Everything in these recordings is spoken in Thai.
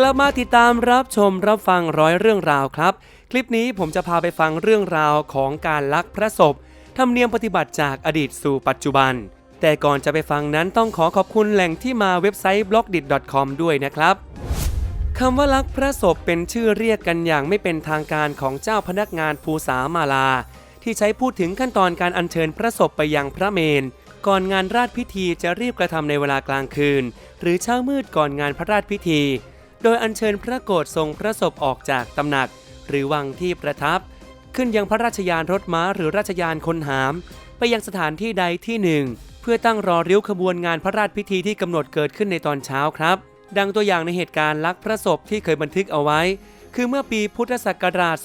กลับมาติดตามรับชมรับฟังร้อยเรื่องราวครับ คลิปนี้ผมจะพาไปฟังเรื่องราวของการลักพระศพธรรมเนียมปฏิบัติจากอดีตสู่ปัจจุบัน แต่ก่อนจะไปฟังนั้นต้องขอขอบคุณแหล่งที่มาเว็บไซต์ blogdit.com ด้วยนะครับคำว่าลักพระศพเป็นชื่อเรียกกันอย่างไม่เป็นทางการของเจ้าพนักงานภูษามาลา ที่ใช้พูดถึงขั้นตอนการอัญเชิญพระศพไปยังพระเมนก่อนงานราชพิธีจะรีบกระทำในเวลากลางคืน หรือเช้ามืดก่อนงานพระราชพิธี โดยอัญเชิญพระโกรธทรงพระศพออกจากตำหนัก หรือวังที่ประทับ ขึ้นยังพระราชยานรถม้าหรือราชยานคนหาม ไปยังสถานที่ใดที่หนึ่ง เพื่อตั้งรอริ้วขบวนงานพระราชพิธีที่กำหนดเกิดขึ้นในตอนเช้าครับ ดังตัวอย่างในเหตุการณ์ลักพระศพที่เคยบันทึกเอาไว้ คือเมื่อปีพุทธศักราช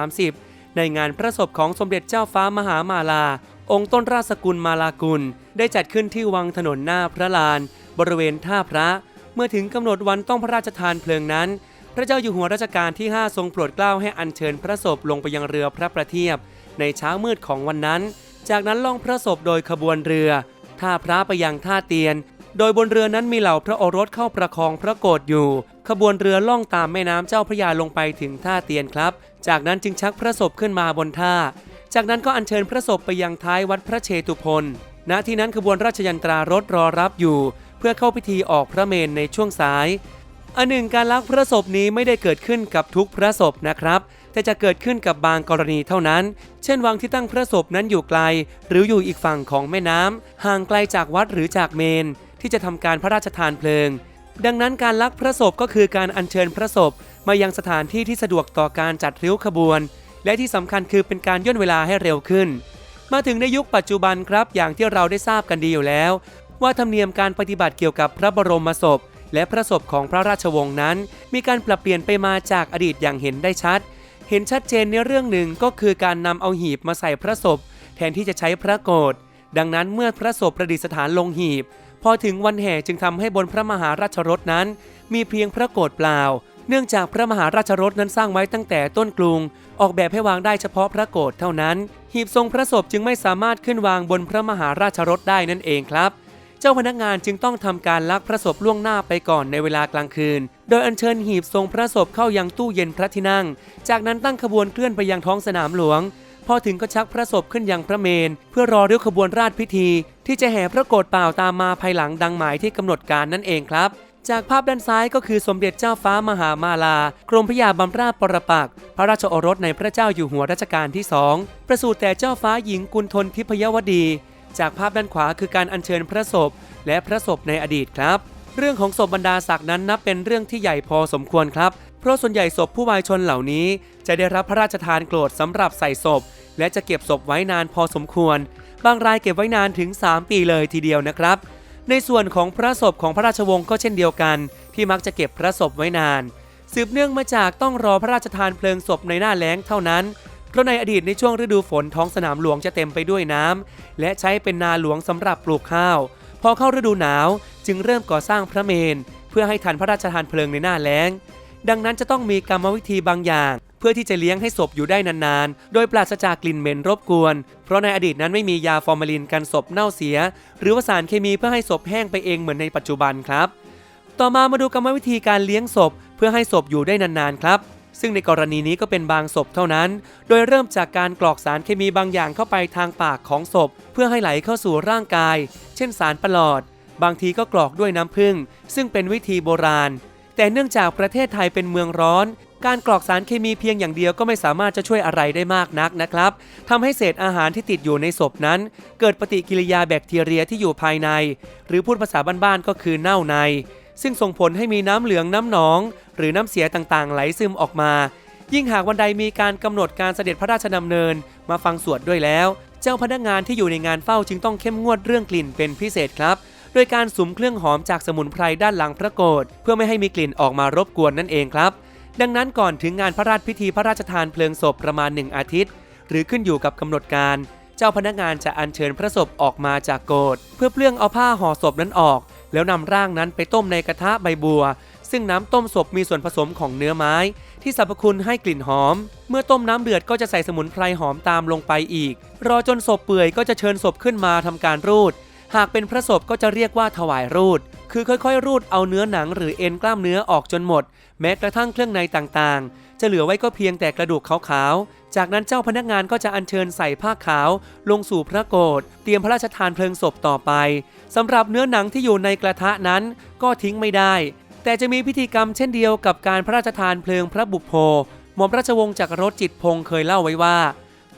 2430 ในงานพระศพของสมเด็จเจ้าฟ้ามหามาลา องค์ต้นราชสกุลมาลากุล ได้จัดขึ้นที่วังถนนหน้าพระลาน บริเวณท่าพระ เมื่อถึงกำหนดวันต้องพระราชทานเพลิงนั้น พระเจ้าอยู่หัวรัชกาลที่ 5 ทรงโปรดเกล้าให้อัญเชิญพระศพลงไปยังเรือพระประเทียบ ในเช้ามืดของวันนั้น จากนั้นล่องพระศพโดยขบวนเรือ ท่าพระไปยังท่าเตียน โดยบนเรือนั้นมีเหล่าพระโอรสเข้าประคองพระโกรธอยู่ ขบวนเรือล่องตามแม่น้ำเจ้าพระยาลงไปถึงท่าเตียนครับ จากนั้นจึงชักพระศพขึ้นมาบนท่า จากนั้นก็อัญเชิญพระศพไปยังท้ายวัดพระเชตุพนณที่นั้นขบวนราชยันตรารถรอรับอยู่ พื่อเข้าพิธีออกพระเมนในช่วงสาย อันหนึ่งการลักพระศพนี้ไม่ได้เกิดขึ้นกับทุกพระศพนะครับ แต่จะเกิดขึ้นกับบางกรณีเท่านั้น เช่นวังที่ตั้งพระศพนั้นอยู่ไกล หรืออยู่อีกฝั่งของแม่น้ำห่างไกลจากวัดหรือจากเมน ที่จะทำการพระราชทานเพลิง ดังนั้นการลักพระศพก็คือการอัญเชิญพระศพมายังสถานที่ที่สะดวกต่อการจัดริ้วขบวน และที่สำคัญคือเป็นการย่นเวลาให้เร็วขึ้นมาถึงในยุคปัจจุบันครับอย่างที่เราได้ทราบกันดีอยู่แล้ว ว่าธรรมเนียมการปฏิบัติเกี่ยวกับพระบรมศพ และพระศพของพระราชวงศ์นั้น มีการปรับเปลี่ยนไปมาจากอดีตอย่างเห็นได้ชัด เห็นชัดเจนในเรื่องหนึ่งก็คือการนำเอาหีบมาใส่พระศพ แทนที่จะใช้พระโกรธดังนั้นเมื่อพระศพประดิษฐานลงหีบ พอถึงวันแห่จึงทำให้บนพระมหาราชรถนั้น มีเพียงพระโกรธเปล่า เนื่องจากพระมหาราชรถนั้นสร้างไว้ตั้งแต่ต้นกรุง ออกแบบให้วางได้เฉพาะพระโกรธเท่านั้น หีบทรงพระศพจึงไม่สามารถขึ้นวางบนพระมหาราชรถได้นั่นเองครับ จ้าพนักงานจึงต้องทำการลักพระศพล่วงหน้าไปก่อนในเวลากลางคืน โดยอัญเชิญหีบทรงพระศพเข้ายังตู้เย็นพระที่นั่ง จากนั้นตั้งขบวนเคลื่อนไปยังท้องสนามหลวง พอถึงก็ชักพระศพขึ้นยังพระเมนเพื่อรอเรียวขบวนราชพิธี ที่จะแห่พระโกรธเปล่าตามมาภายหลังดังหมายที่กำหนดการนั่นเองครับจากภาพด้านซ้ายก็คือสมเด็จเจ้าฟ้ามหามาลา กรมพระยาบำราศปรปักษ์พระราชโอรสในพระเจ้าอยู่หัวรัชกาลที่สองประสูติแต่เจ้าฟ้าหญิงกุลทนทิพยวดี จากภาพด้านขวาคือการอัญเชิญพระศพ และพระศพในอดีตครับ เรื่องของศพบรรดาศักดิ์นั้นนับเป็นเรื่องที่ใหญ่พอสมควรครับ เพราะส่วนใหญ่ศพผู้วายชนเหล่านี้ จะได้รับพระราชทานโกรธสำหรับใส่ศพ และจะเก็บศพไว้นานพอสมควร บางรายเก็บไว้นานถึง 3 ปีเลยทีเดียวนะครับ ในส่วนของพระศพของพระราชวงศ์ก็เช่นเดียวกัน ที่มักจะเก็บพระศพไว้นาน สืบเนื่องมาจากต้องรอพระราชทานเพลิงศพในหน้าแล้งเท่านั้น เพราะในอดีตในช่วงฤดูฝนท้องสนามหลวงจะเต็มไปด้วยน้ำและใช้เป็นนาหลวงสำหรับปลูกข้าว พอเข้าฤดูหนาวจึงเริ่มก่อสร้างพระเมน เพื่อให้ทันพระราชทานเพลิงในหน้าแล้ง ดังนั้นจะต้องมีกรรมวิธีบางอย่าง เพื่อที่จะเลี้ยงให้ศพอยู่ได้นานๆ โดยปราศจากกลิ่นเหม็นรบกวน เพราะในอดีตนั้นไม่มียาฟอร์มาลินกันศพเน่าเสีย หรือว่าสารเคมีเพื่อให้ศพแห้งไปเองเหมือนในปัจจุบันครับ ต่อมามาดูกรรมวิธีการเลี้ยงศพ เพื่อให้ศพอยู่ได้นานๆครับ ซึ่งในกรณีนี้ก็เป็นบางศพเท่านั้น โดยเริ่มจากการกรอกสารเคมีบางอย่างเข้าไปทางปากของศพ เพื่อให้ไหลเข้าสู่ร่างกาย เช่นสารประหลอด บางทีก็กรอกด้วยน้ำผึ้งซึ่งเป็นวิธีโบราณ แต่เนื่องจากประเทศไทยเป็นเมืองร้อน การกรอกสารเคมีเพียงอย่างเดียวก็ไม่สามารถจะช่วยอะไรได้มากนักนะครับทำให้เศษอาหารที่ติดอยู่ในศพนั้น เกิดปฏิกิริยาแบคทีเรียที่อยู่ภายใน หรือพูดภาษาบ้านๆก็คือเน่าใน ซึ่งส่งผลให้มีน้ำเหลืองน้ำหนอง หรือน้ำเสียต่างๆ ไหลซึมออกมา ยิ่งหากวันใดมีการกำหนดการเสด็จพระราชดำเนิน มาฟังสวดด้วยแล้ว เจ้าพนักงานที่อยู่ในงานเฝ้าจึงต้องเข้มงวดเรื่องกลิ่นเป็นพิเศษครับโดยการสุมเครื่องหอมจากสมุนไพรด้านหลังพระโกรธเพื่อไม่ให้มีกลิ่นออกมารบกวนนั่นเองครับ ดังนั้นก่อนถึงงานพระราชพิธีพระราชทานเพลิงศพประมาณหนึ่งอาทิตย์ หรือขึ้นอยู่กับกำหนดการ เจ้าพนักงานจะอัญเชิญพระศพออกมาจากโกรธเพื่อเปลื้องเอาผ้าห่อศพนั้นออก แล้วนำร่างนั้นไปต้มในกระทะใบบัว ซึ่งน้ำต้มศพมีส่วนผสมของเนื้อไม้ ที่สรรพคุณให้กลิ่นหอม เมื่อต้มน้ำเดือดก็จะใส่สมุนไพรหอมตามลงไปอีก รอจนศพเปื่อยก็จะเชิญศพขึ้นมาทำการรูด หากเป็นพระศพก็จะเรียกว่าถวายรูด คือค่อยๆ รูดเอาเนื้อหนังหรือเอ็นกล้ามเนื้อออกจนหมด แม้กระทั่งเครื่องในต่างๆ จะเหลือไว้ก็เพียงแต่กระดูกขาวๆ จากนั้นเจ้าพนักงานก็จะอัญเชิญใส่ผ้าขาว ลงสู่พระโกศเตรียมพระราชทานเพลิงศพต่อไปสำหรับเนื้อหนังที่อยู่ในกระทะนั้นก็ทิ้งไม่ได้ แต่จะมีพิธีกรรมเช่นเดียวกับการพระราชทานเพลิงพระบุพโภหม่อมราชวงศ์จักรรถจิตพงศ์เคยเล่าไว้ว่า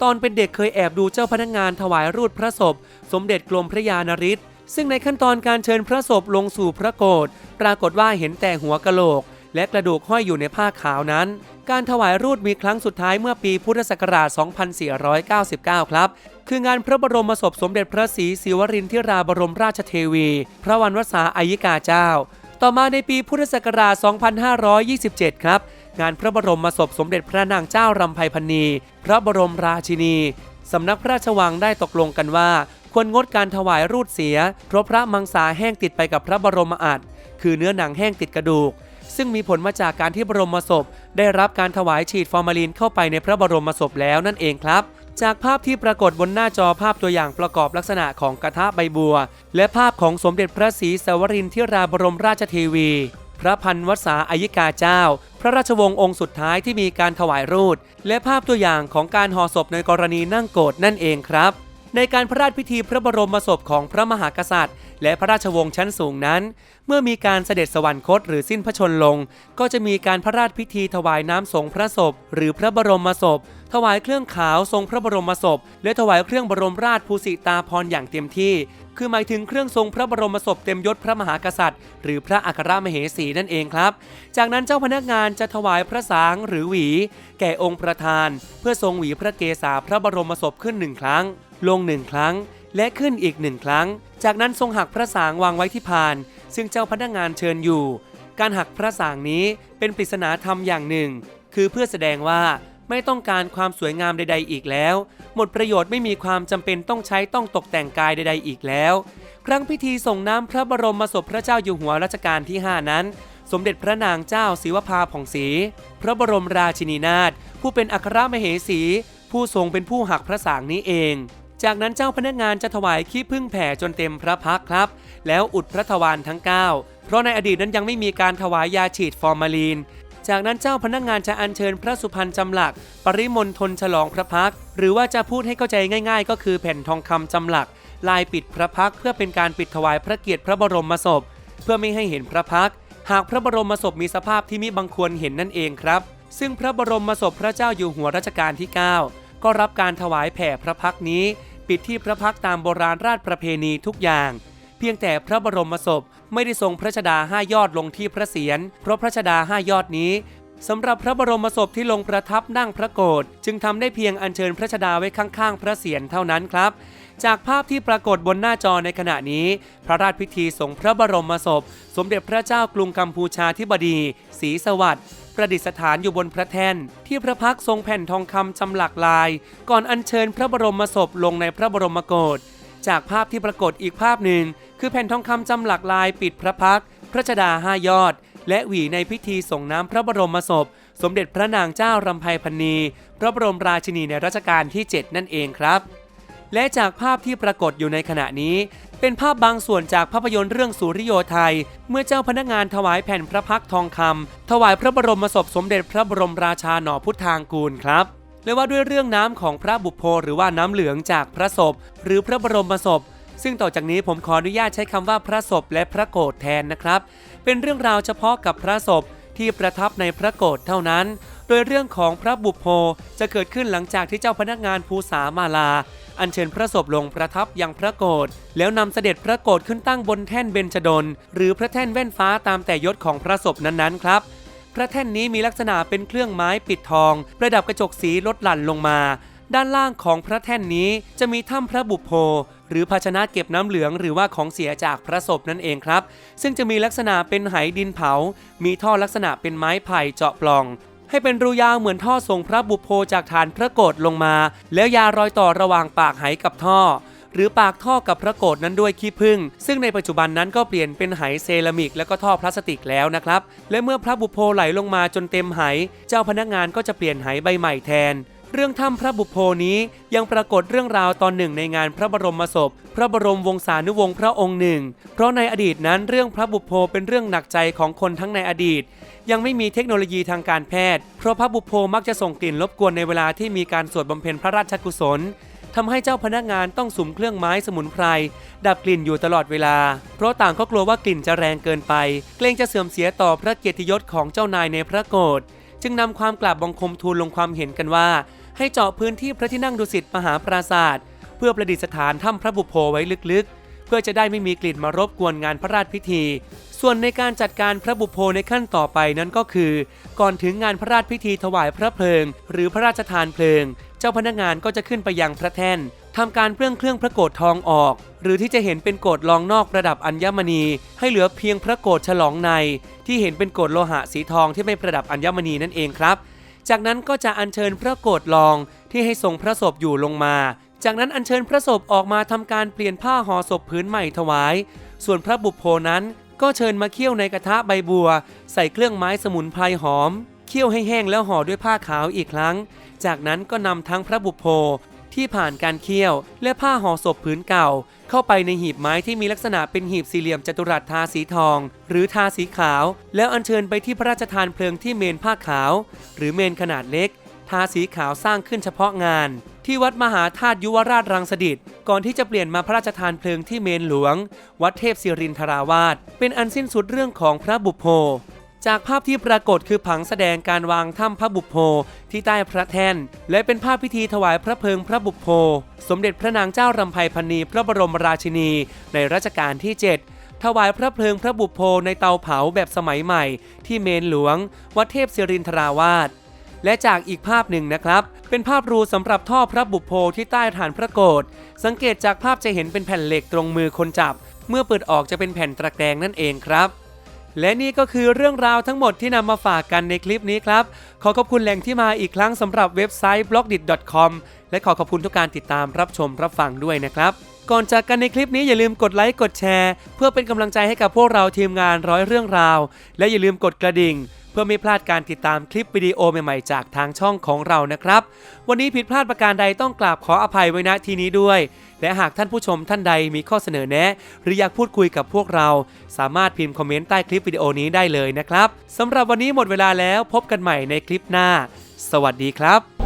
ตอนเป็นเด็กเคยแอบดูเจ้าพนักงานถวายรูปพระศพ สมเด็จกรมพระยานริศซึ่งในขั้นตอนการเชิญพระศพลงสู่พระโกศปรากฏว่าเห็นแต่หัวกะโหลก และกระดูกห้อยอยู่ในผ้าขาวนั้น การถวายรูปมีครั้งสุดท้ายเมื่อปีพุทธศักราช 2499 ครับ คืองานพระบรมศพสมเด็จพระศรีศิวรินทิราบรมราชเทวี พระวันวษาอายิกาเจ้า ต่อมาในปีพุทธศักราช 2527 ครับ งานพระบรมศพสมเด็จพระนางเจ้ารำไพพรรณี พระบรมราชินีสำนักพระราชวังได้ตกลงกันว่าควรงดการถวายรูดเสีย เพราะพระมังสาแห้งติดไปกับพระบรมอัฐคือเนื้อหนังแห้งติดกระดูก ซึ่งมีผลมาจากการที่บรมศพ ได้รับการถวายฉีดฟอร์มาลีนเข้าไปในพระบรมศพแล้วนั่นเองครับ จากภาพที่ปรากฏบนหน้าจอภาพตัวอย่างประกอบลักษณะของกระทะใบบัว และภาพของสมเด็จพระศรีสวรินทิราบรมราชเทวี พระพันวษาอายิกาเจ้า พระราชวงศ์องค์สุดท้ายที่มีการถวายรูดและภาพตัวอย่างของการห่อศพในกรณีนั่งโกรธนั่นเองครับ ในการพระราชพิธีพระบรมศพของพระมหากษัตริย์ และพระราชวงศ์ชั้นสูงนั้น เมื่อมีการเสด็จสวรรคตหรือสิ้นพระชนลง ก็จะมีการพระราชพิธีถวายน้ำสงพระศพ หรือพระบรมศพ ถวายเครื่องขาวทรงพระบรมศพ และถวายเครื่องบรมราชภูสิตาพรอย่างเต็มที่ คือหมายถึงเครื่องทรงพระบรมศพเต็มยศพระมหากษัตริย์ หรือพระอัครมเหสีนั่นเองครับ จากนั้นเจ้าพนักงานจะถวายพระสางหรือหวี แก่องค์ประธาน เพื่อทรงหวีพระเกศาพระบรมศพขึ้นหนึ่งครั้ง ลงหนึ่งครั้ง และขึ้นอีกหนึ่งครั้ง จากนั้นทรงหักพระสางวางไว้ที่พาน ซึ่งเจ้าพนักงานเชิญอยู่ การหักพระสางนี้เป็นปริศนาธรรมอย่างหนึ่ง คือเพื่อแสดงว่าไม่ต้องการความสวยงามใด ๆ อีกแล้ว หมดประโยชน์ไม่มีความจำเป็นต้องใช้ต้องตกแต่งกายใด ๆ อีกแล้ว ครั้งพิธีส่งน้ำพระบรมศพพระเจ้าอยู่หัวรัชกาลที่ 5 นั้น สมเด็จพระนางเจ้าศิวภาผ่องศรีพระบรมราชินีนาถผู้เป็นอัครมเหสี ผู้ทรงเป็นผู้หักพระสางนี้เอง จากนั้นเจ้าพนักงานจะถวายขี้พึ่งแผ่จนเต็มพระพักครับ แล้วอุดพระทวารทั้ง 9 เพราะในอดีตนั้นยังไม่มีการถวายยาฉีดฟอร์มาลีน จากนั้นเจ้าพนักงานจะอัญเชิญพระสุพรรณจำหลัก ปริมณฑลฉลองพระพัก หรือว่าจะพูดให้เข้าใจง่าย ๆ ก็คือแผ่นทองคำจำหลัก ลายปิดพระพักเพื่อเป็นการปิดถวายพระเกียรติพระบรมศพ เพื่อไม่ให้เห็นพระพัก หากพระบรมศพมีสภาพที่มิบังควรเห็นนั่นเองครับ ซึ่งพระบรมศพพระเจ้าอยู่หัวรัชกาลที่ 9 ก็รับการถวายแผ่พระพักนี้ ปิดที่พระพักตามโบราณราชประเพณีทุกอย่าง เพียงแต่พระบรมศพไม่ได้ทรงพระชดาห้ายอดลงที่พระเศียรเพราะพระชดาห้ายอดนี้สำหรับพระบรมศพที่ลงประทับนั่งพระโกศจึงทำได้เพียงอัญเชิญพระชดาไว้ข้างๆ พระเศียรเท่านั้นครับ จากภาพที่ปรากฏบนหน้าจอในขณะนี้ พระราชพิธีส่งพระบรมศพ สมเด็จพระเจ้ากรุงกัมพูชาธิบดีศรีสวัสดิ์ ประดิษฐานอยู่บนพระแท่น ที่พระพักทรงแผ่นทองคำจำหลักลาย ก่อนอัญเชิญพระบรมศพลงในพระบรมโกศจากภาพที่ปรากฏอีกภาพหนึ่ง คือแผ่นทองคำจำหลักลายปิดพระพักตร์พระชดาห้ายอด และหวีในพิธีส่งน้ำพระบรมศพ สมเด็จพระนางเจ้ารำไพพรรณีพระบรมราชินีในรัชกาลที่ 7 นั่นเองครับ และจากภาพที่ปรากฏอยู่ในขณะนี้ เป็นภาพบางส่วนจากภาพยนตร์เรื่องสุริโยไทย เมื่อเจ้าพนักงานถวายแผ่นพระพักทองคำถวายพระบรมศพสมเด็จพระบรมราชาหนอพุทธางกูลครับและว่าด้วยเรื่องน้ำของพระบุพโพหรือว่าน้ำเหลืองจากพระศพ หรือพระบรมศพ ซึ่งต่อจากนี้ผมขออนุญาตใช้คำว่าพระศพและพระโกรธแทนนะครับ เป็นเรื่องราวเฉพาะกับพระศพที่ประทับในพระโกรธเท่านั้น โดยเรื่องของพระบุพโพจะเกิดขึ้นหลังจากที่เจ้าพนักงานภูษามาลา อัญเชิญพระศพลงประทับยังพระโกรธแล้วนำเสด็จพระโกรธขึ้นตั้งบนแท่นเบญจดล หรือพระแท่นแว่นฟ้าตามแต่ยศของพระศพนั้นๆครับ พระแท่นนี้มีลักษณะเป็นเครื่องไม้ปิดทอง ประดับกระจกสีลดหลั่นลงมาด้านล่างของพระแท่นนี้จะมีถ้ำพระบุพโพหรือภาชนะเก็บน้ำเหลืองหรือว่าของเสียจากพระศพนั่นเองครับ ซึ่งจะมีลักษณะเป็นไหดินเผา มีท่อลักษณะเป็นไม้ไผ่เจาะปล่อง ให้เป็นรูยาวเหมือนท่อส่งพระบุพโพจากฐานพระโกรธลงมา แล้วยารอยต่อระหว่างปากไหกับท่อ หรือปากท่อกับพระโกรธนั้นด้วยขี้ผึ้งซึ่งในปัจจุบันนั้นก็เปลี่ยนเป็นไหเซรามิก และก็ท่อพลาสติกแล้วนะครับ และเมื่อพระบุพโพไหลลงมาจนเต็มไหเจ้าพนักงานก็จะเปลี่ยนไหใบใหม่แทน เรื่องถ้ำพระบุโพนี้ยังปรากฏเรื่องราวตอนหนึ่งในงานพระบรมศพ พระบรมวงศานุวงศ์พระองค์หนึ่ง เพราะในอดีตนั้นเรื่องพระบุโพเป็นเรื่องหนักใจของคนทั้งในอดีต ยังไม่มีเทคโนโลยีทางการแพทย์ เพราะพระบุโพมักจะส่งกลิ่นรบกวนในเวลาที่มีการสวดบำเพ็ญพระราชกุศลทำให้เจ้าพนักงานต้องสุมเครื่องไม้สมุนไพร ดับกลิ่นอยู่ตลอดเวลา เพราะต่างก็กลัวว่ากลิ่นจะแรงเกินไป เกรงจะเสื่อมเสียต่อพระเกียรติยศของเจ้านายในพระโกรธจึงนำความกราบบังคมทูลลงความเห็นกันว่า ให้เจาะพื้นที่พระที่นั่งดุสิตมหาปราศาสตร์เพื่อประดิษฐานถ้ำพระบุโพไว้ลึกๆ เพื่อจะได้ไม่มีกลิ่นมารบกวนงานพระราชพิธี ส่วนในการจัดการพระบุโพในขั้นต่อไปนั้นก็คือ ก่อนถึงงานพระราชพิธีถวายพระเพลิง หรือพระราชทานเพลิง เจ้าพนักงานก็จะขึ้นไปยังพระแท่นทำการเปลื้องเครื่องพระโกฏทองออก หรือที่จะเห็นเป็นโกฏรองนอกประดับอัญมณี ให้เหลือเพียงพระโกฏฉลองใน ที่เห็นเป็นโกฏโลหะสีทองที่ไม่ประดับอัญมณีนั่นเองครับ จากนั้นก็จะอัญเชิญพระโกฎลองที่ให้ทรงพระศพอยู่ลงมา จากนั้นอัญเชิญพระศพออกมาทำการเปลี่ยนผ้าห่อศพพื้นใหม่ถวาย ส่วนพระบุพโพนั้นก็เชิญมาเคี่ยวในกระทะใบบัว ใส่เครื่องไม้สมุนไพรหอม เคี่ยวให้แห้งแล้วห่อด้วยผ้าขาวอีกครั้ง จากนั้นก็นำทั้งพระบุพโพ ที่ผ่านการเคี่ยว และผ้าห่อศพผืนเก่า เข้าไปในหีบไม้ที่มีลักษณะเป็นหีบสี่เหลี่ยมจัตุรัสทาสีทอง หรือทาสีขาว แล้วอัญเชิญไปที่พระราชทานเพลิงที่เมนผ้าขาว หรือเมนขนาดเล็ก ทาสีขาวสร้างขึ้นเฉพาะงาน ที่วัดมหาธาตุยุวราชรังสฤษก่อนที่จะเปลี่ยนมาพระราชทานเพลิงที่เมนหลวง วัดเทพศิรินทราวาสเป็นอันสิ้นสุดเรื่องของพระบุพโพ จากภาพที่ปรากฏคือผังแสดงการวางถ้ำพระบุพโพที่ใต้พระแท่น และเป็นภาพพิธีถวายพระเพลิงพระบุพโพ สมเด็จพระนางเจ้ารำไพพรรณีพระบรมราชินี ในรัชกาลที่ 7ถวายพระเพลิงพระบุพโพในเตาเผาแบบสมัยใหม่ ที่เมนหลวง วัดเทพศิรินทราวาสและจากอีกภาพหนึ่งนะครับ เป็นภาพรูสำหรับท่อพระบุพโพที่ใต้ฐานพระโกรธสังเกตจากภาพจะเห็นเป็นแผ่นเหล็กตรงมือคนจับ เมื่อเปิดออกจะเป็นแผ่นตะแกรงนั่นเองครับ และนี่ก็คือเรื่องราวทั้งหมดที่นำมาฝากกันในคลิปนี้ครับ ขอขอบคุณแหล่งที่มาอีกครั้งสำหรับเว็บไซต์ blogdit.com และขอขอบคุณทุกการติดตามรับชมรับฟังด้วยนะครับ ก่อนจากกันในคลิปนี้อย่าลืมกดไลค์กดแชร์ เพื่อเป็นกำลังใจให้กับพวกเราทีมงานร้อยเรื่องราว และอย่าลืมกดกระดิ่ง พื่อไม่พลาดการติดตามคลิปวิดีโอใหม่ๆ จากทางช่องของเรานะครับ วันนี้ผิดพลาดประการใดต้องกราบขออภัยไว้ณที่นี้ด้วย และหากท่านผู้ชมท่านใดมีข้อเสนอแนะ หรืออยากพูดคุยกับพวกเรา สามารถพิมพ์คอมเมนต์ใต้คลิปวิดีโอนี้ได้เลยนะครับสำหรับวันนี้หมดเวลาแล้วพบกันใหม่ในคลิปหน้า สวัสดีครับ